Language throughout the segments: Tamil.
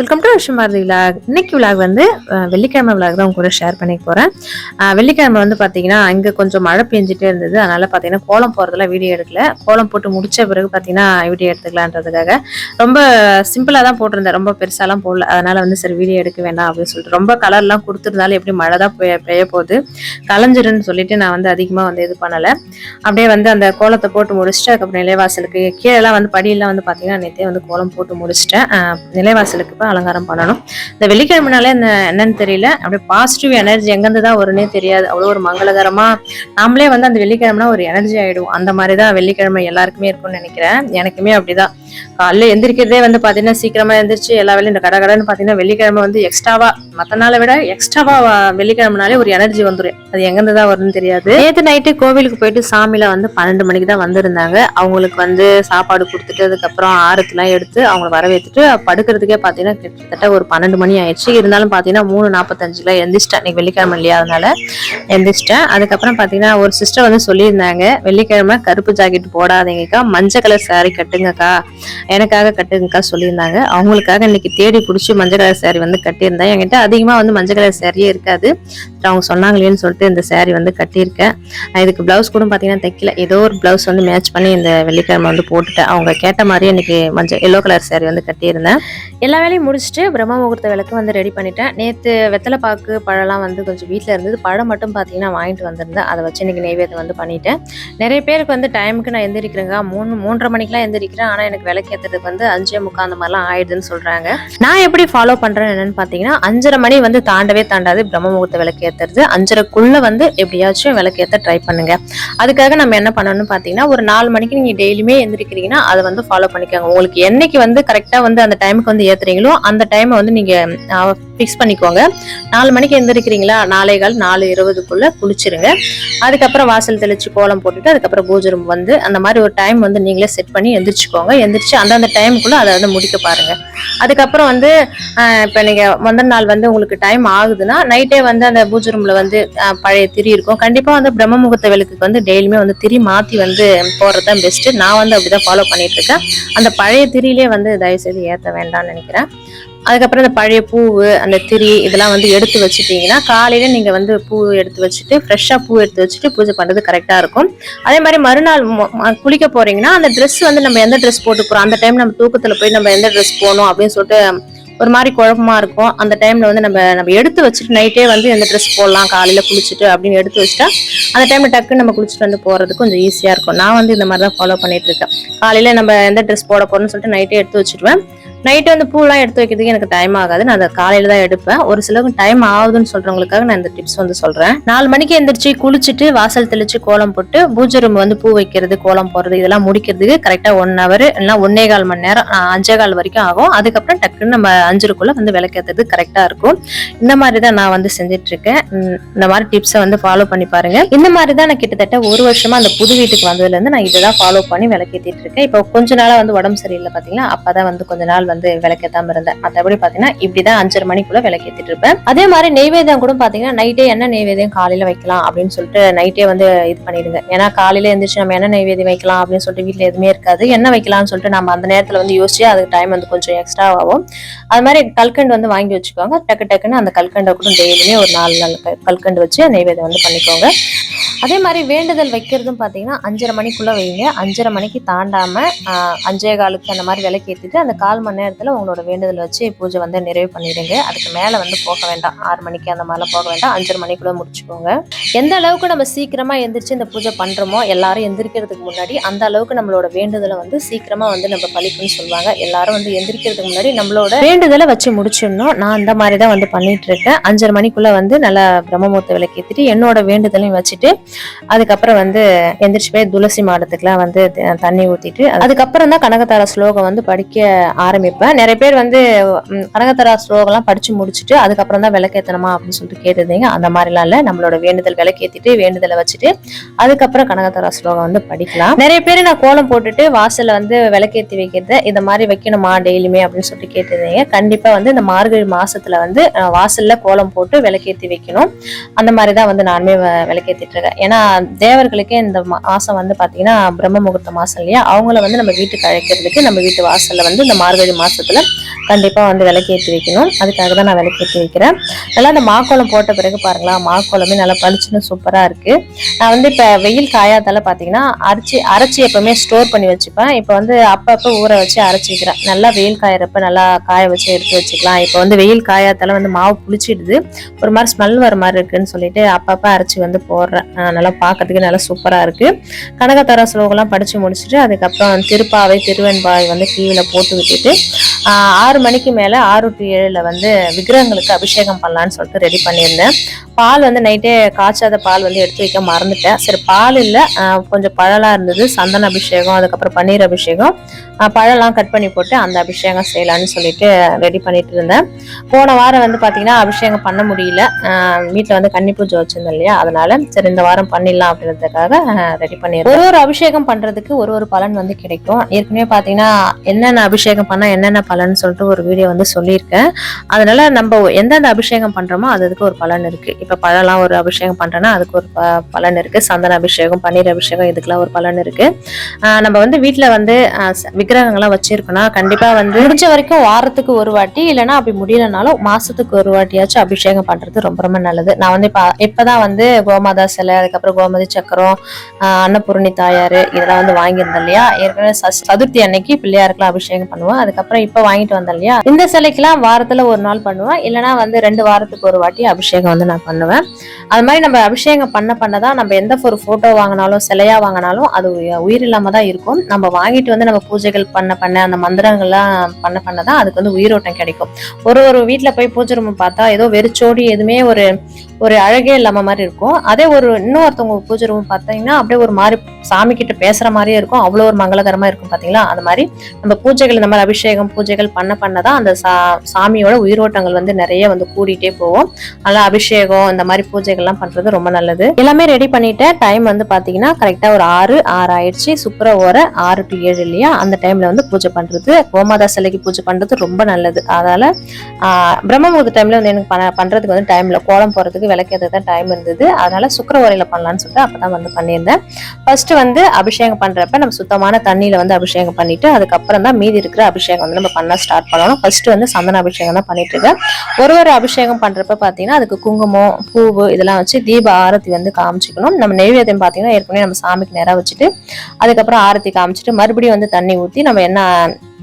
வெல்கம் டு விஷமாரதி விலாக் இன்னைக்கு விலாக் வந்து வெள்ளிக்கிழமை விலாக் தான் உங்க கூட ஷேர் பண்ணி போகிறேன் வெள்ளிக்கிழமை வந்து பார்த்தீங்கன்னா இங்கே கொஞ்சம் மழை பெஞ்சிட்டே இருந்தது. அதனால பார்த்தீங்கன்னா கோலம் போகிறதுலாம் வீடியோ எடுக்கல. கோலம் போட்டு முடிச்ச பிறகு பார்த்தீங்கன்னா வீடியோ எடுத்துக்கலான்றதுக்காக. ரொம்ப சிம்பிளாக தான் போட்டிருந்தேன். ரொம்ப பெருசாலாம் போடல. அதனால வந்து சரி வீடியோ எடுக்க வேண்டாம் அப்படின்னு சொல்லிட்டு. ரொம்ப கலர்லாம் கொடுத்துருந்தாலும் எப்படி மழை தான் பெய்ய பெய்ய போகுது. கலைஞ்சிருன்னு சொல்லிட்டு நான் வந்து அதிகமாக வந்து இது பண்ணலை. அப்படியே வந்து அந்த கோலத்தை போட்டு முடிச்சுட்டு அதுக்கப்புறம் நிலைவாசலுக்கு கீழெல்லாம் வந்து படியெல்லாம் வந்து பார்த்தீங்கன்னா நேற்றே வந்து கோலம் போட்டு முடிச்சிட்டேன். நிலைவாசலுக்கு இப்போ அலங்காரம் பண்ணணும். இந்த வெள்ளிக்கிழமைனாலே இந்த என்னன்னு தெரியல. அப்படியே பாசிட்டிவ் எனர்ஜி எங்கேருந்து தான் வரும்னே தெரியாது. அவ்வளோ ஒரு மங்களகரமா நாமளே வந்து அந்த வெள்ளிக்கிழமைனா ஒரு எனர்ஜி ஆயிடும் அந்த மாதிரி தான் வெள்ளிக்கிழமை எல்லாருக்குமே இருக்கும்னு நினைக்கிறேன். எனக்குமே அப்படிதான். காலைல எந்திரிக்கிறதே வந்து பார்த்தீங்கன்னா சீக்கிரமா எந்திரிச்சு எல்லா வேலையும் இந்த கடை கடைன்னு பார்த்தீங்கன்னா வெள்ளிக்கிழமை வந்து எக்ஸ்ட்ராவா மற்ற நாளை விட எக்ஸ்ட்ராவா வெள்ளிக்கிழமைனாலே ஒரு எனர்ஜி வந்துடும் அது எங்கேருந்து தான் வரும்னு தெரியாது. நேற்று நைட்டு கோவிலுக்கு போயிட்டு சாமியில வந்து பன்னெண்டு மணிக்கு தான் வந்திருந்தாங்க. அவங்களுக்கு வந்து சாப்பாடு கொடுத்துட்டு அதுக்கப்புறம் ஆரத்துலாம் எடுத்து அவங்கள வரவேற்றுட்டு படுக்கிறதுக்கே பார்த்தீங்கன்னா கிட்டத்தட்ட ஒரு பன்னெண்டு மணி ஆயிடுச்சு. இருந்தாலும் பார்த்தீங்கன்னா மூணு நாற்பத்தஞ்சுல எந்திரிச்சிட்டேன். இன்னைக்கு வெள்ளிக்கிழமை இல்லையா அதனால எந்திரிச்சிட்டேன். அதுக்கப்புறம் பார்த்தீங்கன்னா ஒரு சிஸ்டர் வந்து சொல்லியிருந்தாங்க வெள்ளிக்கிழமை கருப்பு ஜாக்கெட் போடாதீங்கக்கா மஞ்சள் கலர் சாரி கட்டுங்கக்கா. எனக்காக கட்டுங்கக்கா சொல்லியிருந்தாங்க. அவங்களுக்காக இன்னைக்கு தேடி பிடிச்சி மஞ்சள் கலர் சேரீ வந்து கட்டியிருந்தேன் என்கிட்ட அதிகமாக வந்து மஞ்சள் கலர் சாரியே இருக்காது. அவங்க சொன்னாங்களேன்னு சொல்லிட்டு இந்த சேரீ வந்து கட்டியிருக்கேன். இதுக்கு ப்ளவுஸ் கூட பார்த்தீங்கன்னா தைக்கல. ஏதோ ஒரு ப்ளவுஸ் வந்து மேட்ச் பண்ணி இந்த வெள்ளிக்கிழமை வந்து போட்டுட்டேன். அவங்க கேட்ட மாதிரி இன்னைக்கு மஞ்சள் எல்லோ கலர் சேரீ வந்து கட்டியிருந்தேன். எல்லா வேலையும் முடிச்சுட்டு பிரம்ம முகூர்த்த விளக்கு வந்து ரெடி பண்ணிட்டேன். நேற்று வெத்தலை பாக்கு பழம்லாம் வந்து கொஞ்சம் வீட்டில் இருந்தது. பழம் மட்டும் பார்த்தீங்கன்னா வாங்கிட்டு வந்திருந்தேன். அதை வச்சு இன்னைக்கு நெய்வேதம் வந்து பண்ணிட்டேன். நிறைய பேருக்கு வந்து டைமுக்கு நான் எந்திரிக்கிறேங்க. மூணு மூன்றரை மணிக்கெலாம் எந்திரிக்கிறேன். ஆனால் எனக்கு விளக்கேற்றுறதுக்கு வந்து அஞ்சே முக்கால் அந்த மாதிரிலாம் ஆயிடுதுன்னு சொல்கிறாங்க நான் எப்படி ஃபாலோ பண்ணுறேன் என்னன்னு பார்த்தீங்கன்னா அஞ்சரை மணி வந்து தாண்டவே தாண்டாது பிரம்ம முகூர்த்த விளக்கேற்றுறது அஞ்சரைக்குள்ளே வந்து எப்படியாச்சும் விளக்கேற்ற ட்ரை பண்ணுங்க. அதுக்காக நம்ம என்ன பண்ணணும்னு பார்த்தீங்கன்னா ஒரு நாலு மணிக்கு நீங்கள் டெய்லியுமே எந்திரிக்கிறீங்கன்னா அதை வந்து ஃபாலோ பண்ணிக்கோங்க. உங்களுக்கு என்னைக்கு வந்து கரெக்டாக வந்து அந்த டைமுக்கு வந்து ஏற்றுறீங்களோ அந்த டைமை வந்து நீங்கள் ஃபிக்ஸ் பண்ணிக்கோங்க. நாலு மணிக்கு எந்திரிக்கிறீங்களா? நாளை கால் நாலு இருபதுக்குள்ளே குளிச்சிருங்க. அதுக்கப்புறம் வாசல் தெளித்து கோலம் போட்டுட்டு அதுக்கப்புறம் பூஜை ரூம் வந்து அந்த மாதிரி ஒரு டைம் வந்து நீங்களே செட் பண்ணி எந்திரிச்சுக்கோங்க. எந்திரிச்சு அந்தந்த டைமுக்குள்ளே அதை வந்து முடிக்க பாருங்கள் அதுக்கப்புறம் வந்து இப்போ நீங்கள் நீங்க முந்தின நாள் வந்து உங்களுக்கு டைம் ஆகுதுன்னா நைட்டே வந்து அந்த பூஜை ரூமில் வந்து பழைய திரி இருக்கும். கண்டிப்பாக வந்து பிரம்ம முகூர்த்த விளக்குக்கு வந்து டெய்லியுமே வந்து திரி மாற்றி வந்து போடுறது தான் பெஸ்ட்டு நான் வந்து அப்படி தான் ஃபாலோ பண்ணிகிட்ருக்கேன் அந்த பழைய திரியிலே வந்து தயவு செய்து வேண்டாம்னு நினைக்கிறேன். அதுக்கப்புறம் இந்த பழைய பூவு அந்த திரி இதெல்லாம் வந்து எடுத்து வச்சுட்டீங்கன்னா காலையில நீங்க வந்து பூ எடுத்து வச்சுட்டு ஃப்ரெஷ்ஷா பூ எடுத்து வச்சுட்டு பூஜை பண்றது கரெக்டா இருக்கும். அதே மாதிரி மறுநாள் மொ- குளிக்க போறீங்கன்னா அந்த ட்ரெஸ் வந்து நம்ம எந்த ட்ரெஸ் போட்டு போறோம்? அந்த டைம் நம்ம தூக்கத்துல போய் நம்ம எந்த ட்ரெஸ் போகணும் அப்படின்னு சொல்லிட்டு ஒரு மாதிரி குழப்பமா இருக்கும். அந்த டைம்ல வந்து நம்ம நம்ம எடுத்து வச்சுட்டு நைட்டே வந்து எந்த ட்ரெஸ் போடலாம்? காலையில குளிச்சுட்டு அப்படின்னு எடுத்து வச்சுட்டா அந்த டைம்ல டக்குன்னு நம்ம குளிச்சுட்டு வந்து போறது கொஞ்சம் ஈஸியா இருக்கும். நான் வந்து இந்த மாதிரி தான் ஃபாலோ பண்ணிட்டு இருக்கேன். காலையில நம்ம எந்த ட்ரெஸ் போட போறோம்னு சொல்லிட்டு நைட்டே எடுத்து வச்சுடுவேன். நைட்டு வந்து பூலாம் எடுத்து வைக்கிறதுக்கு எனக்கு டைம் ஆகாது. நான் அதை காலையில தான் எடுப்பேன். ஒரு சிலருக்கு டைம் ஆகுதுன்னு சொல்றவங்களுக்காக நான் இந்த டிப்ஸ் வந்து சொல்றேன். நாலு மணிக்கு எந்திரிச்சு குளிச்சுட்டு வாசல் தெளிச்சு கோலம் போட்டு பூஜை ரூம் வந்து பூ வைக்கிறது கோலம் போடுறது இதெல்லாம் முடிக்கிறதுக்கு கரெக்டாக ஒன் ஹவர் இல்லைன்னா ஒன்னே கால் மணி நேரம் அஞ்சே கால் வரைக்கும் ஆகும். அதுக்கப்புறம் டக்குன்னு நம்ம அஞ்சுக்குள்ள வந்து விளக்கேற்றுறது கரெக்டாக இருக்கும். இந்த மாதிரி தான் நான் வந்து செஞ்சுட்டு இருக்கேன் இந்த மாதிரி டிப்ஸை வந்து ஃபாலோ பண்ணி பாருங்க. இந்த மாதிரி தான் நான் கிட்டத்தட்ட ஒரு வருஷமா அந்த புது வீட்டுக்கு வந்ததுலேருந்து நான் இதை தான் ஃபாலோ பண்ணி விளக்கேத்திட்டு இருக்கேன் இப்போ கொஞ்ச நாளாக வந்து உடம்பு சரியில்லை பார்த்தீங்கன்னா அப்போ தான் வந்து கொஞ்ச நாள் வந்து விளக்கேத்தாம இருந்தேன். மற்றபடி பாத்தீங்கன்னா இப்படிதான் அஞ்சரை மணிக்குள்ள விளக்கேத்திட்டு இருப்பேன் அதே மாதிரி நெய்வேதம் கூட பாத்தீங்கன்னா நைட்டே என்ன நெய்வேதியம் காலையில வைக்கலாம் அப்படின்னு சொல்லிட்டு நைட்டே வந்து இது பண்ணிடுங்க. ஏன்னா காலையில எந்திரிச்சு நம்ம என்ன நெய்வேதியம் வைக்கலாம் அப்படின்னு சொல்லிட்டு வீட்டில் எதுவுமே இருக்காது. என்ன வைக்கலாம்னு சொல்லிட்டு நம்ம அந்த நேரத்துல வந்து யோசிச்சு அதுக்கு டைம் வந்து கொஞ்சம் எக்ஸ்ட்ரா ஆகும். அது மாதிரி கல்கண்டு வந்து வாங்கி வச்சுக்கோங்க. டக்கு டக்குன்னு அந்த கல்கண்டை கூட டெய்லியுமே ஒரு நாலு நாள் கல்கண்டு வச்சு நெய்வேதம் வந்து பண்ணிக்கோங்க. அதே மாதிரி வேண்டுதல் வைக்கிறதும் பார்த்தீங்கன்னா அஞ்சரை மணிக்குள்ளே வைங்க. அஞ்சரை மணிக்கு தாண்டாமல் அஞ்சே காலுக்கு அந்த மாதிரி விளக்கேற்றிட்டு அந்த கால் மணி நேரத்தில் உங்களோட வேண்டுதல் வச்சு பூஜை வந்து நிறைவு பண்ணிடுங்க. அதுக்கு மேலே வந்து போக வேண்டாம். ஆறு மணிக்கு அந்த மாதிரிலாம் போக வேண்டாம். அஞ்சரை மணிக்குள்ளே முடிச்சுக்கோங்க. எந்த அளவுக்கு நம்ம சீக்கிரமாக எந்திரிச்சு இந்த பூஜை பண்ணுறோமோ எல்லாரும் எந்திரிக்கிறதுக்கு முன்னாடி அந்த அளவுக்கு நம்மளோட வேண்டுதலை வந்து சீக்கிரமாக வந்து நம்ம பழிக்கும்னு சொல்லுவாங்க. எல்லாரும் வந்து எந்திரிக்கிறதுக்கு முன்னாடி நம்மளோட வேண்டுதலை வச்சு முடிச்சிடணும். நான் அந்த மாதிரி தான் வந்து பண்ணிட்டு இருக்கேன். அஞ்சரை மணிக்குள்ள வந்து நல்லா பிரம்மமூர்த்த விளக்கேற்றிட்டு என்னோட வேண்டுதலையும் வச்சுட்டு அதுக்கப்புறம் வந்து எந்திரிச்சு போய் துளசி மாடத்துக்குலாம் வந்து தண்ணி ஊத்திட்டு அதுக்கப்புறம் தான் கனகதார ஸ்லோகம் வந்து படிக்க ஆரம்பிப்பேன். நிறைய பேர் வந்து கனகதார ஸ்லோகம்லாம் படிச்சு முடிச்சுட்டு அதுக்கப்புறம் தான் விளக்கேத்தணுமா அப்படின்னு சொல்லிட்டு கேட்டிருந்தீங்க. அந்த மாதிரிலாம் இல்லை. நம்மளோட வேண்டுதல் விளக்கேத்திட்டு வேண்டுதலை வச்சுட்டு அதுக்கப்புறம் கனகதார ஸ்லோகம் வந்து படிக்கலாம். நிறைய பேர் நான் கோலம் போட்டுட்டு வாசல்ல வந்து விளக்கேத்தி வைக்கிறது இந்த மாதிரி வைக்கணுமா டெய்லியுமே அப்படின்னு சொல்லிட்டு கேட்டிருந்தீங்க. கண்டிப்பா வந்து இந்த மார்கழி மாசத்துல வந்து வாசல்ல கோலம் போட்டு விளக்கேத்தி வைக்கணும். அந்த மாதிரி தான் வந்து நானுமே வ- விளக்கேத்திட்டு இருக்கேன். ஏன்னா தேவர்களுக்கே இந்த மா- மாசம் வந்து பாத்தீங்கன்னா பிரம்ம முகூர்த்த மாசம் இல்லையா? அவங்கள வந்து நம்ம வீட்டுக்கு அழைக்கிறதுக்கு நம்ம வீட்டு வாசல்ல வந்து இந்த மார்கழி மாசத்துல கண்டிப்பா வந்து விளக்கேற்றி வைக்கணும். அதுக்காக தான் நான் விளக்கேற்றி வைக்கிறேன். நல்லா அந்த மாக்கோளம் போட்ட பிறகு பாருங்களா மாக்கோளமே நல்லா பளிச்சுன்னு சூப்பரா இருக்கு. நான் வந்து இப்ப வெயில் காயாதால பாத்தீங்கன்னா அரைச்சி அரைச்சி எப்பவுமே ஸ்டோர் பண்ணி வச்சுப்பேன். இப்போ வந்து அப்பப்போ ஊற வச்சு அரைச்சி வைக்கிறேன். நல்லா வெயில் காயறப்ப நல்லா காய வச்சு எடுத்து வச்சுக்கலாம். இப்போ வந்து வெயில் காயாத்தால வந்து மாவு புளிச்சிடுது. ஒரு மாதிரி ஸ்மெல் வர மாதிரி இருக்குன்னு சொல்லிட்டு அப்பப்போ அரைச்சி வந்து போடுறேன். நல்லா பார்க்கறதுக்கு நல்லா சூப்பராக இருக்கு. கனகத்தர ஸ்லோகம்லாம் படித்து முடிச்சுட்டு அதுக்கப்புறம் திருப்பாவை திருவெண்பாய் வந்து டிவியில் போட்டு விட்டுட்டு ஆறு மணிக்கு மேலே ஆறு டு ஏழில் வந்து விக்கிரகங்களுக்கு அபிஷேகம் பண்ணலான்னு சொல்லிட்டு ரெடி பண்ணியிருந்தேன். பால் வந்து நைட்டே காய்ச்சாத பால் வந்து எடுத்து வைக்க மறந்துட்டேன். சரி பால் இல்லை. கொஞ்சம் பழலாம் இருந்தது. சந்தன அபிஷேகம் அதுக்கப்புறம் பன்னீர் அபிஷேகம். பழம்லாம் கட் பண்ணி போட்டு அந்த அபிஷேகம் செய்யலான்னு சொல்லிட்டு ரெடி பண்ணிட்டு இருந்தேன். போன வாரம் வந்து பார்த்தீங்கன்னா அபிஷேகம் பண்ண முடியல. வீட்டில் வந்து கன்னி பூஜை வச்சிருந்தேன் இல்லையா? அதனால சரி இந்த வாரம் பண்ணிடலாம் அப்படின்றதுக்காக ரெடி பண்ணிடுறேன் ஒரு ஒரு அபிஷேகம் பண்ணுறதுக்கு ஒரு ஒரு பலன் வந்து கிடைக்கும். ஏற்கனவே பார்த்தீங்கன்னா என்னென்ன அபிஷேகம் பண்ணால் என்னென்ன பலன் சொல்லிட்டு ஒரு வீடியோ வந்து சொல்லியிருக்கேன். அதனால நம்ம எந்தெந்த அபிஷேகம் பண்றோமோ அது அதுக்கு ஒரு பலன் இருக்கு. இப்ப பழம்லாம் ஒரு அபிஷேகம் பண்றேன்னா அதுக்கு ஒரு ப- பலன் இருக்கு. சந்தன அபிஷேகம் பன்னீர் அபிஷேகம் இதுக்கெல்லாம் ஒரு பலன் இருக்கு. நம்ம வந்து வீட்ல வந்து ச- விக்கிரகங்கள்லாம் வச்சிருக்கோம்னா கண்டிப்பா வந்து முடிஞ்ச வரைக்கும் வாரத்துக்கு ஒரு வாட்டி இல்லைன்னா அப்படி முடியலனாலும் மாசத்துக்கு ஒரு வாட்டியாச்சும் அபிஷேகம் பண்றது ரொம்ப ரொம்ப நல்லது. நான் வந்து இப்போ இப்பதான் வந்து கோமாதா சிலை அதுக்கப்புறம் கோமதி சக்கரம் அன்னபூர்ணி தாயார் இதெல்லாம் வந்து வாங்கியிருந்தேன் இல்லையா? ஏற்கனவே சதுர்த்தி அன்னைக்கு பிள்ளையாருக்குலாம் அபிஷேகம் பண்ணுவேன். அதுக்கப்புறம் இப்ப வாங்கிட்டு வந்தேன் இல்லையா? இந்த சிலைக்கெல்லாம் வாரத்துல ஒரு நாள் பண்ணுவேன். இல்லைனா வந்து ரெண்டு வாரத்துக்கு ஒரு வாட்டி அபிஷேகம் வந்து நான் பண்ணுவேன். அது மாதிரி நம்ம அபிஷேகம் பண்ண பண்ணதான் நம்ம எந்த ஒரு ஃபோட்டோ வாங்கினாலும் சிலையா வாங்கினாலும் அது உயிர் இல்லாமல் தான் இருக்கும். நம்ம வாங்கிட்டு வந்து நம்ம பூஜைகள் பண்ண பண்ண அந்த மந்திரங்கள்லாம் பண்ண பண்ண தான் அதுக்கு வந்து உயிரோட்டம் கிடைக்கும். ஒரு ஒரு வீட்ல போய் பூஜை ரூம் பார்த்தா ஏதோ வெறிச்சோடி எதுவுமே ஒரு ஒரு அழகே இல்லாம மாதிரி இருக்கும். அதே ஒரு இன்னொருத்தவங்க பூஜை ரூம் பார்த்தீங்கன்னா அப்படியே ஒரு மாதிரி சாமி கிட்ட பேசுற மாதிரியே இருக்கும். அவ்வளோ ஒரு மங்களகரமா இருக்கும் பாத்தீங்களா? அந்த மாதிரி நம்ம பூஜைகள் இந்த மாதிரி அபிஷேகம் பூஜைகள் பண்ண பண்ணதான் அந்த சா சாமியோட உயிரோட்டங்கள் வந்து நிறைய வந்து கூடிட்டே போவோம் அதனால அபிஷேகம் இந்த மாதிரி பூஜைகள்லாம் பண்றது ரொம்ப நல்லது. எல்லாமே ரெடி பண்ணிட்டேன் டைம் வந்து பாத்தீங்கன்னா கரெக்டா ஒரு ஆறு ஆறு ஆயிடுச்சு. சுக்கர ஓர ஆறு டு ஏழு இல்லையா? அந்த டைம்ல வந்து பூஜை பண்றது கோமாதா சிலைக்கு பூஜை பண்றது ரொம்ப நல்லது. அதனால பிரம்ம முகூர்த்த டைம்ல வந்து எனக்கு பண்றதுக்கு வந்து டைம்ல கோலம் போறதுக்கு விளக்கிறது தான் டைம் இருந்தது. அதனால சுக்கர பண்ணலான்னு சொல்லிட்டு சொல்லிட்டு அப்பதான் வந்து பண்ணியிருந்தேன். ஃபர்ஸ்ட் வந்து அபிஷேகம் பண்றப்ப நம்ம சுத்தமான தண்ணியில வந்து அபிஷேகம் பண்ணிட்டு அதுக்கப்புறம் தான் மீதி இருக்கிற அபிஷேகம் வந்து நம்ம பண்ண ஸ்டார்ட் பண்ணணும். ஃபர்ஸ்ட் வந்து சந்தன அபிஷேகம் தான் பண்ணிட்டு இருக்கேன். ஒரு ஒரு அபிஷேகம் பண்றப்ப பாத்தீங்கன்னா அதுக்கு குங்குமம் பூவு இதெல்லாம் வச்சு தீப ஆரத்தி வந்து காமிச்சிக்கணும். நம்ம நெய்வேத்தியம் பாத்தீங்கன்னா ஏற்கனவே நம்ம சாமிக்கு நேரா வச்சுட்டு அதுக்கப்புறம் ஆரத்தி காமிச்சிட்டு மறுபடியும் வந்து தண்ணி ஊத்தி நம்ம என்ன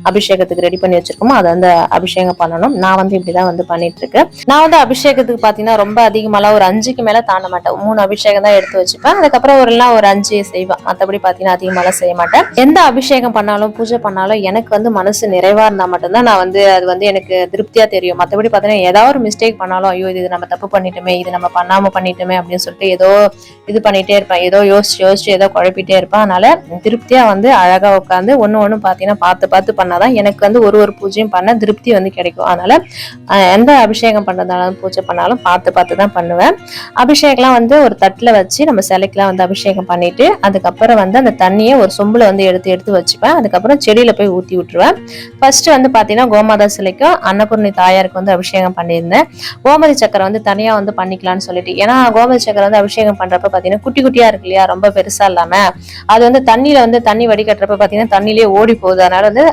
அபிஷேகத்துக்கு ரெடி பண்ணி வச்சிருக்கோமோ அதை வந்து அபிஷேகம் பண்ணணும். நான் வந்து இப்படிதான் வந்து பண்ணிட்டு இருக்கேன் நான் வந்து அபிஷேகத்துக்கு பாத்தீங்கன்னா ரொம்ப அதிகமாலாம் ஒரு அஞ்சுக்கு மேல தாண்ட மாட்டேன். மூணு அபிஷேகம் தான் எடுத்து வச்சுப்பேன். அதுக்கப்புறம் ஒரு எல்லாம் ஒரு அஞ்சு செய்வேன். மற்றபடி பாத்தீங்கன்னா அதிகமாலாம் செய்ய மாட்டேன். எந்த அபிஷேகம் பண்ணாலும் பூஜை பண்ணாலும் எனக்கு வந்து மனசு நிறைவா இருந்தா மட்டும்தான் நான் வந்து அது வந்து எனக்கு திருப்தியா தெரியும். மற்றபடி பாத்தீங்கன்னா ஏதாவது ஒரு மிஸ்டேக் பண்ணாலும் ஐயோ இது நம்ம தப்பு பண்ணிட்டோமே இது நம்ம பண்ணாம பண்ணிட்டோமே அப்படின்னு சொல்லிட்டு ஏதோ இது பண்ணிட்டே இருப்பேன். ஏதோ யோசிச்சு யோசிச்சு ஏதோ குழப்பிட்டே இருப்பேன். அதனால திருப்தியா வந்து அழகா உட்காந்து ஒன்னு ஒன்னு பாத்தீங்கன்னா பார்த்து பார்த்து பண்ணாதான் எனக்கு வந்து ஒரு ஒரு பூஜையும் பண்ண திருப்தி வந்து கிடைக்கும். அதனால எந்த அபிஷேகம் பண்றதாலும் பூஜை பண்ணாலும் பார்த்து பார்த்து தான் பண்ணுவேன். அபிஷேகம்லாம் வந்து ஒரு தட்டுல வச்சு நம்ம சிலைக்கெல்லாம் வந்து அபிஷேகம் பண்ணிட்டு அதுக்கப்புறம் வந்து அந்த தண்ணியை ஒரு சொம்பில் வந்து எடுத்து எடுத்து வச்சுப்பேன். அதுக்கப்புறம் செடியில போய் ஊத்தி விட்டுருவேன். ஃபர்ஸ்ட் வந்து பாத்தீங்கன்னா கோமாதா சிலைக்கும் அன்னபூர்ணி தாயாருக்கு வந்து அபிஷேகம் பண்ணியிருந்தேன். கோமதி சக்கரை வந்து தனியாக வந்து பண்ணிக்கலாம்னு சொல்லிட்டு. ஏன்னா கோமதி சக்கரை வந்து அபிஷேகம் பண்ணுறப்ப பாத்தீங்கன்னா குட்டி குட்டியா இருக்கு இல்லையா? ரொம்ப பெருசா இல்லாம. அது வந்து தண்ணியில வந்து தண்ணி வடிகட்டுறப்ப பாத்தீங்கன்னா தண்ணியிலே ஓடி போகுது. அதனால வந்து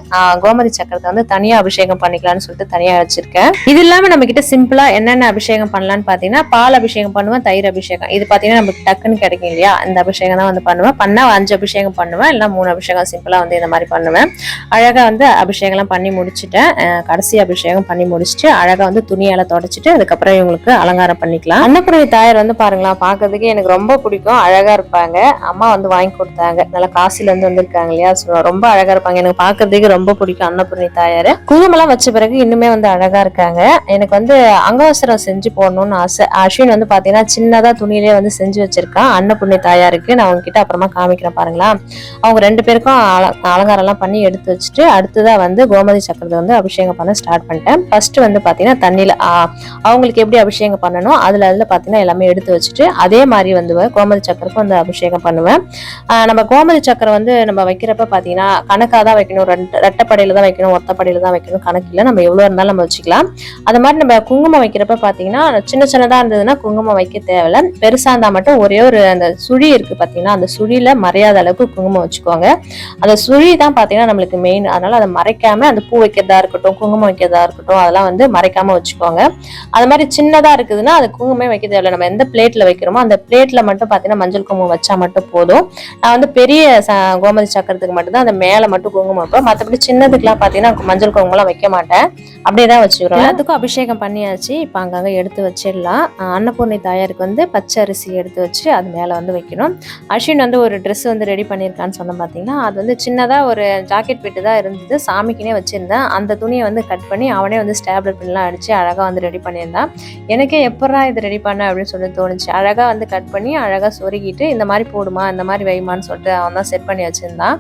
கோமதி சக்கரத்தை வந்து தனியா அபிஷேகம் பண்ணிக்கலாம்னு சொல்லிட்டு தனியா வச்சிருக்கேன். இது இல்லாம நம்ம கிட்ட சிம்பிளா என்னென்ன அபிஷேகம் பண்ணலாம்னு பாத்தீங்கன்னா பால் அபிஷேகம் பண்ணுவேன் தயிர் அபிஷேகம். இது பாத்தீங்கன்னா நமக்கு டக்குன்னு கிடைக்கும் இல்லையா? இந்த அபிஷேகம் தான் வந்து பண்ணுவேன். பண்ணா அஞ்சு அபிஷேகம் பண்ணுவேன் இல்லைன்னா மூணு அபிஷேகம் சிம்பிளா வந்து இந்த மாதிரி பண்ணுவேன். அழகா வந்து அபிஷேகம்லாம் பண்ணி முடிச்சுட்டேன். கடைசி அபிஷேகம் பண்ணி முடிச்சுட்டு அழகா வந்து துணியால தொடச்சிட்டு அதுக்கப்புறம் இவங்களுக்கு அலங்காரம் பண்ணிக்கலாம். அன்னபூரணி தாயார் வந்து பாருங்களா பார்க்கிறதுக்கு எனக்கு ரொம்ப பிடிக்கும். அழகா இருப்பாங்க. அம்மா வந்து வாங்கி கொடுத்தாங்க. நல்லா காசில இருந்து வந்திருக்காங்க இல்லையா? ரொம்ப அழகா இருப்பாங்க. எனக்கு பார்க்கிறதுக்கு ரொம்ப பிடிக்கும் அன்னபூர்ணி தாயார். குங்குமம்லாம் வச்ச பிறகு இன்னுமே வந்து அழகா இருக்காங்க. எனக்கு வந்து அங்கவசரம் செஞ்சு போடணும்னு ஆசை. அஸ்வின் வந்து பாத்தீங்கன்னா சின்னதா துணியிலே வந்து செஞ்சு வச்சிருக்கான். அன்னபூர்ணி தாயாருக்கு. நான் உங்ககிட்ட அப்புறமா காமிக்கிறேன் பாருங்களா. அவங்க ரெண்டு பேருக்கும் அல- அலங்காரம் எல்லாம் பண்ணி எடுத்து வச்சுட்டு அடுத்ததா வந்து கோமதி சக்கரத்தை வந்து அபிஷேகம் பண்ண ஸ்டார்ட் பண்ணிட்டேன். ஃபர்ஸ்ட் வந்து பாத்தீங்கன்னா தண்ணியில அவங்களுக்கு எப்படி அபிஷேகம் பண்ணணும் அதுல அதுல பாத்தீங்கன்னா எல்லாமே எடுத்து வச்சுட்டு அதே மாதிரி வந்து கோமதி சக்கரக்கும் வந்து அபிஷேகம் பண்ணுவேன். நம்ம கோமதி சக்கரம் வந்து நம்ம வைக்கிறப்ப பாத்தீங்கன்னா கணக்காக தான் வைக்கணும். ரெண்டு ரெட்டை படையில தான் வைக்கணும் ஒத்தப்படையில தான் வைக்கணும் கணக்கு இல்லை. நம்ம எவ்வளோ இருந்தாலும் நம்ம வச்சுக்கலாம். அது மாதிரி நம்ம குங்குமம் வைக்கிறப்ப பார்த்தீங்கன்னா சின்ன சின்னதாக இருந்ததுன்னா குங்குமம் வைக்க தேவையில்ல. பெருசாக இருந்தால் மட்டும் ஒரே ஒரு அந்த சுழி இருக்குது பார்த்தீங்கன்னா அந்த சுழியில் மறையாத அளவுக்கு குங்குமம் வச்சுக்கோங்க. அந்த சுழி தான் பார்த்தீங்கன்னா நம்மளுக்கு மெயின் அதனால அதை மறைக்காம அந்த பூ வைக்கிறதா இருக்கட்டும் குங்குமம் வைக்கிறதா இருக்கட்டும் அதெல்லாம் வந்து மறைக்காம வச்சுக்கோங்க. அது மாதிரி சின்னதாக இருக்குதுன்னா அது குங்குமமே வைக்க தேவையில்ல. நம்ம எந்த பிளேட்டில் வைக்கிறோமோ அந்த பிளேட்டில் மட்டும் பார்த்தீங்கன்னா மஞ்சள் குங்குமம் வச்சா மட்டும் போதும். நான் வந்து பெரிய கோமதி சக்கரத்துக்கு மட்டும்தான் அந்த மேலே மட்டும் குங்குமம் வைப்பேன். மற்றபடி சின்னதுக்குலாம் பார்த்தீங்கன்னா மஞ்சள் குங்குமம்லாம் வைக்க மாட்டேன். அப்படியே தான் வச்சுக்கிறோம். எல்லாத்துக்கும் அபிஷேகம் பண்ணியாச்சு. இப்போ அங்கங்கே எடுத்து வச்சிடலாம். அன்னபூர்ணி தாயாருக்கு வந்து பச்சை அரிசி எடுத்து வச்சு அது மேலே வந்து வைக்கணும். அஸ்வின் வந்து ஒரு ட்ரெஸ் வந்து ரெடி பண்ணியிருக்கான்னு சொன்னேன் பார்த்தீங்கன்னா அது வந்து சின்னதாக ஒரு ஜாக்கெட் பிட்டு தான் இருந்தது. சாமிக்குனே வச்சுருந்தேன். அந்த துணியை வந்து கட் பண்ணி அவனே வந்து ஸ்டாப்லர் பின்லாம் அடித்து அழகாக வந்து ரெடி பண்ணியிருந்தான். எனக்கே எப்படா இது ரெடி பண்ண அப்படின்னு சொல்லி தோணுச்சு. அழகாக வந்து கட் பண்ணி அழகாக சொருகிட்டு இந்த மாதிரி போடுமா இந்த மாதிரி வைமான்னு சொல்லிட்டு அவன் தான் செட் பண்ணி வச்சுருந்தான்.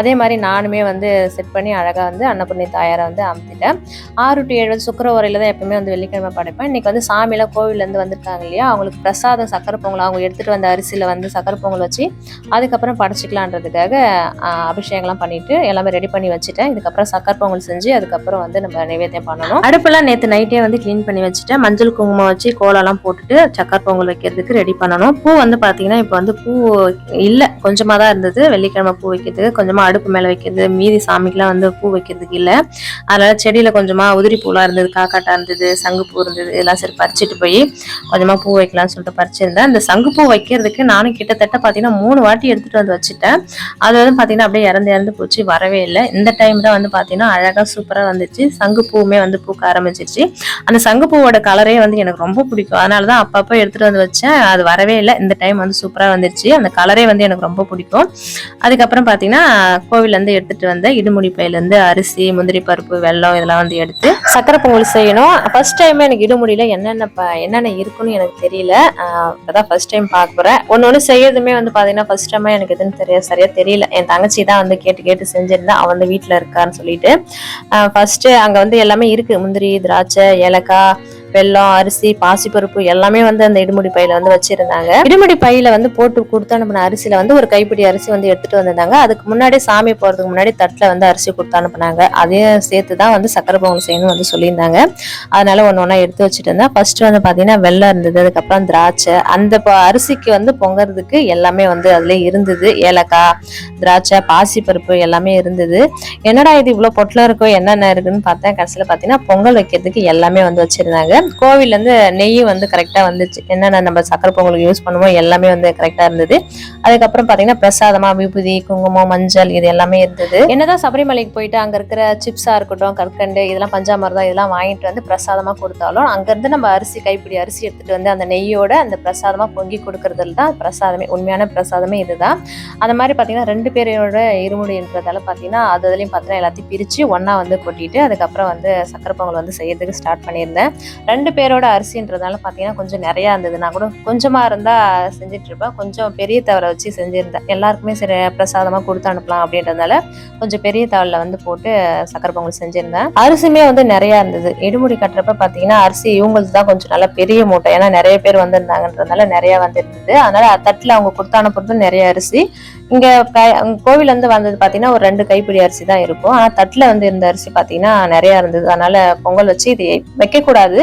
அதே மாதிரி நானுமே வந்து செட் பண்ணி அழகாக வந்து அன்னபூர்ணி தாயாரை வந்து அமுத்திட்டேன். ஆறு டு ஏழு வந்து சுக்கரவரையில் தான் எப்பவுமே வந்து வெள்ளிக்கிழமை படைப்பேன். இன்னைக்கு வந்து சாமியெல்லாம் கோவிலேருந்து வந்திருக்காங்க இல்லையா? அவங்களுக்கு பிரசாதம் சக்கரை பொங்கல் அவங்க எடுத்துகிட்டு வந்த அரிசியில் வந்து சக்கரை பொங்கல் வச்சு அதுக்கப்புறம் படைச்சிக்கலான்றதுக்காக அபிஷேகம்லாம் பண்ணிவிட்டு எல்லாமே ரெடி பண்ணி வச்சுட்டேன். இதுக்கப்புறம் சக்கரை பொங்கல் செஞ்சு அதுக்கப்புறம் வந்து நம்ம நைவேத்தியம் பண்ணணும். அடுப்பெல்லாம் நேற்று நைட்டே வந்து க்ளீன் பண்ணி வச்சுட்டேன். மஞ்சள் குங்குமம் வச்சு கோலம்லாம் போட்டுட்டு சக்கரை பொங்கல் வைக்கிறதுக்கு ரெடி பண்ணணும். பூ வந்து பார்த்தீங்கன்னா இப்போ வந்து பூ இல்லை. கொஞ்சமாக தான் இருந்தது. வெள்ளிக்கிழமை பூ வைக்கிறதுக்கு கொஞ்சமாக அடுப்பு மேலே வைக்கிறது மீதி சாமிக்கெலாம் வந்து பூ வைக்கிறதுக்கு இல்லை. அதனால செடியில் கொஞ்சமாக உதிரி பூலாம் இருந்தது காக்காட்டா இருந்தது சங்குப்பூ இருந்தது இதெல்லாம் சரி பறிச்சுட்டு போய் கொஞ்சமாக பூ வைக்கலாம்னு சொல்லிட்டு பறிச்சிருந்தேன். அந்த சங்குப்பூ வைக்கிறதுக்கு நானும் கிட்டத்தட்ட பார்த்தீங்கன்னா மூணு வாட்டி எடுத்துகிட்டு வந்து வச்சுட்டேன். அது வந்து பார்த்தீங்கன்னா அப்படியே இறந்து இறந்து போச்சு வரவே இல்லை. இந்த டைம் தான் வந்து பார்த்தீங்கன்னா அழகாக சூப்பராக வந்துச்சு. சங்குப்பூவுமே வந்து பூக்க ஆரம்பிச்சிருச்சு. அந்த சங்குப்பூவோட கலரே வந்து எனக்கு ரொம்ப பிடிக்கும். அதனால தான் அப்பப்போ எடுத்துகிட்டு வந்து வச்சேன். அது வரவே இல்லை. இந்த டைம் வந்து சூப்பராக வந்துருச்சு. அந்த கலரே வந்து எனக்கு ரொம்ப பிடிக்கும். அதுக்கப்புறம் பார்த்தீங்கன்னா கோவிலேருந்து எடுத்துகிட்டு வந்த இடுமுடி இருந்து அரிசி முந்திரி பருப்பு வெல்லம் இதெல்லாம் வந்து எடுத்து சக்கரை பொங்கல் செய்யணும். ஃபர்ஸ்ட் டைம் எனக்கு இடுமுடியில் என்னென்ன ப என்னென்ன இருக்குன்னு எனக்கு தெரியல. ஆஹ் இப்பதான் ஃபர்ஸ்ட் டைம் பார்க்க போகிறேன் ஒன்று ஒன்று செய்யறதுமே வந்து பார்த்தீங்கன்னா ஃபர்ஸ்ட் டைம் எனக்கு எதுன்னு தெரிய சரியா தெரியல. என் தங்கச்சி தான் வந்து கேட்டு கேட்டு செஞ்சிருந்தா அவன் வந்து வீட்டில் இருக்கான்னு சொல்லிட்டு. ஃபர்ஸ்ட் அங்கே வந்து எல்லாமே இருக்கு. முந்திரி திராட்சை ஏலக்காய் வெல்லம் அரிசி பாசிப்பருப்பு எல்லாமே வந்து அந்த இடுமுடி பையில வந்து வச்சிருந்தாங்க. இடுமுடி பையில வந்து போட்டு கொடுத்து அனுப்பின அரிசியில வந்து ஒரு கைப்பிடி அரிசி வந்து எடுத்துட்டு வந்திருந்தாங்க. அதுக்கு முன்னாடி சாமி போறதுக்கு முன்னாடி தட்டுல வந்து அரிசி கொடுத்து அனுப்புனாங்க. அதையும் சேர்த்து தான் வந்து சக்கரை பொங்கல் செய்யணும்னு வந்து சொல்லியிருந்தாங்க. அதனால ஒன்று ஒன்றா எடுத்து வச்சுட்டு இருந்தேன். ஃபர்ஸ்ட் வந்து பார்த்தீங்கன்னா வெள்ளம் இருந்தது அதுக்கப்புறம் திராட்சை. அந்த ப- அரிசிக்கு வந்து பொங்கறதுக்கு எல்லாமே வந்து அதுல இருந்தது. ஏலக்காய் திராட்சை பாசிப்பருப்பு எல்லாமே இருந்தது. என்னடா இது இவ்வளோ பொட்டலம் இருக்கோ என்னென்ன இருக்குன்னு பார்த்தேன். கடைசியில் பார்த்தீங்கன்னா பொங்கல் வைக்கிறதுக்கு எல்லாமே வந்து வச்சிருந்தாங்க. கோவிலேருந்து நெய் வந்து கரெக்டாக வந்துச்சு. என்னென்ன நம்ம சக்கரை பொங்கலுக்கு யூஸ் பண்ணுவோம் எல்லாமே வந்து கரெக்டாக இருந்தது. அதுக்கப்புறம் பார்த்தீங்கன்னா பிரசாதமாக விபூதி குங்குமம் மஞ்சள் இது எல்லாமே இருந்தது. என்னதான் சபரிமலைக்கு போயிட்டு அங்கே இருக்கிற சிப்ஸாக இருக்கட்டும் கற்கண்டு இதெல்லாம் பஞ்சாமர்தான் இதெல்லாம் வாங்கிட்டு வந்து பிரசாதமாக கொடுத்தாலும் அங்கேருந்து நம்ம அரிசி கைப்பிடி அரிசி எடுத்துகிட்டு வந்து அந்த நெய்யோட அந்த பிரசாதமாக பொங்கி கொடுக்கறதுல தான் பிரசாதமே உண்மையான பிரசாதமே இதுதான். அந்த மாதிரி பார்த்தீங்கன்னா ரெண்டு பேரோட இருமுடின்றதால பார்த்தீங்கன்னா அது அதுலேயும் பார்த்தீங்கன்னா எல்லாத்தையும் பிரித்து ஒன்றா வந்து கொட்டிட்டு அதுக்கப்புறம் வந்து சக்கரை பொங்கல் வந்து செய்யறதுக்கு ஸ்டார்ட் பண்ணியிருந்தேன். ரெண்டு பேரோட அரிசின்றதால பார்த்தீங்கன்னா கொஞ்சம் நிறையா இருந்தது. நான் கூட கொஞ்சமாக இருந்தால் செஞ்சுட்டு இருப்பேன். கொஞ்சம் பெரிய தவறை வச்சு செஞ்சுருந்தேன். எல்லாருக்குமே சரி பிரசாதமாக கொடுத்து அனுப்பலாம் அப்படின்றதால கொஞ்சம் பெரிய தவளில் வந்து போட்டு சக்கரை பொங்கல் செஞ்சுருந்தேன். அரிசியுமே வந்து நிறையா இருந்தது. இடுமுடி கட்டுறப்ப பார்த்தீங்கன்னா அரிசி இவங்களுக்கு தான் கொஞ்சம் நல்லா பெரிய மூட்டை. ஏன்னா நிறைய பேர் வந்திருந்தாங்கன்றதுனால நிறையா வந்து இருந்தது தட்டில் அவங்க கொடுத்து அனுப்புறது நிறைய அரிசி. இங்க கோவிலேருந்து வந்தது பார்த்தீங்கன்னா ஒரு ரெண்டு கைப்பிடி அரிசி தான் இருக்கும். ஆனா தட்டுல வந்து இருந்த அரிசி பாத்தீங்கன்னா நிறைய இருந்தது. அதனால பொங்கல் வச்சு இது வைக்க கூடாது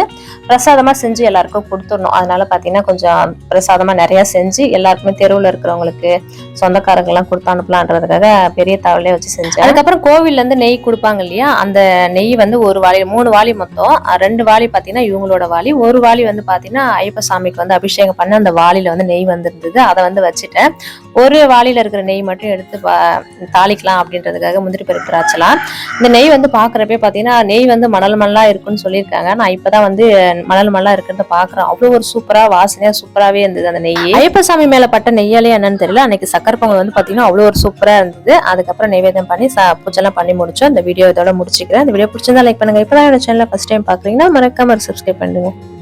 பிரசாதமா செஞ்சு எல்லாருக்கும் கொடுத்துடணும். அதனால பாத்தீங்கன்னா கொஞ்சம் பிரசாதமா நிறைய செஞ்சு எல்லாருக்குமே தெருவுல இருக்கிறவங்களுக்கு சொந்தக்காரங்க எல்லாம் கொடுத்து அனுப்பலான்றதுக்காக பெரிய தவளையே வச்சு செஞ்சேன். அதுக்கப்புறம் கோவில்ல இருந்து நெய் கொடுப்பாங்க இல்லையா? அந்த நெய் வந்து ஒரு வாளி மூணு வாளி மொத்தம். ரெண்டு வாளி பாத்தீங்கன்னா இவங்களோட வாளி. ஒரு வாளி வந்து பாத்தீங்கன்னா ஐயப்ப சாமிக்கு வந்து அபிஷேகம் பண்ண அந்த வாளியில வந்து நெய் வந்திருந்தது. அதை வந்து வச்சுட்டேன். ஒரு வாளியில் இருக்கிற நெய் மட்டும் எடுத்து பா- தாளிக்கலாம் அப்படின்றதுக்காக முந்திரி பருப்பு ராய்ச்சலாம் இந்த நெய் வந்து பார்க்குறப்பே பார்த்தீங்கன்னா நெய் வந்து மணல் மணலாக இருக்குன்னு சொல்லியிருக்காங்க. நான் இப்போ தான் வந்து மணல் மணலாக இருக்கிறத பார்க்குறேன் அவ்வளோ ஒரு சூப்பராக வாசனையாக சூப்பராகவே இருந்தது அந்த நெய். ஐயப்பசாமி சாமி பட்ட நெய்யாலே என்னன்னு தெரியல. அன்னைக்கு சக்கரை பொங்கல் வந்து பார்த்தீங்கன்னா அவ்வளோ ஒரு சூப்பராக இருந்தது. அதுக்கப்புறம் நெய்வேதம் பண்ணி ச- பூஜைலாம் பண்ணி முடிச்சோம். இந்த வீடியோ இதோட முடிச்சுக்கிறேன். இந்த வீடியோ பிடிச்சிருந்தா லைக் பண்ணுங்க. இப்பதான் என்னோட சேனலில் ஃபர்ஸ்ட் டைம் பார்க்குறீங்கன்னா மறக்காம சப்ஸ்கிரைப் பண்ணுங்கள்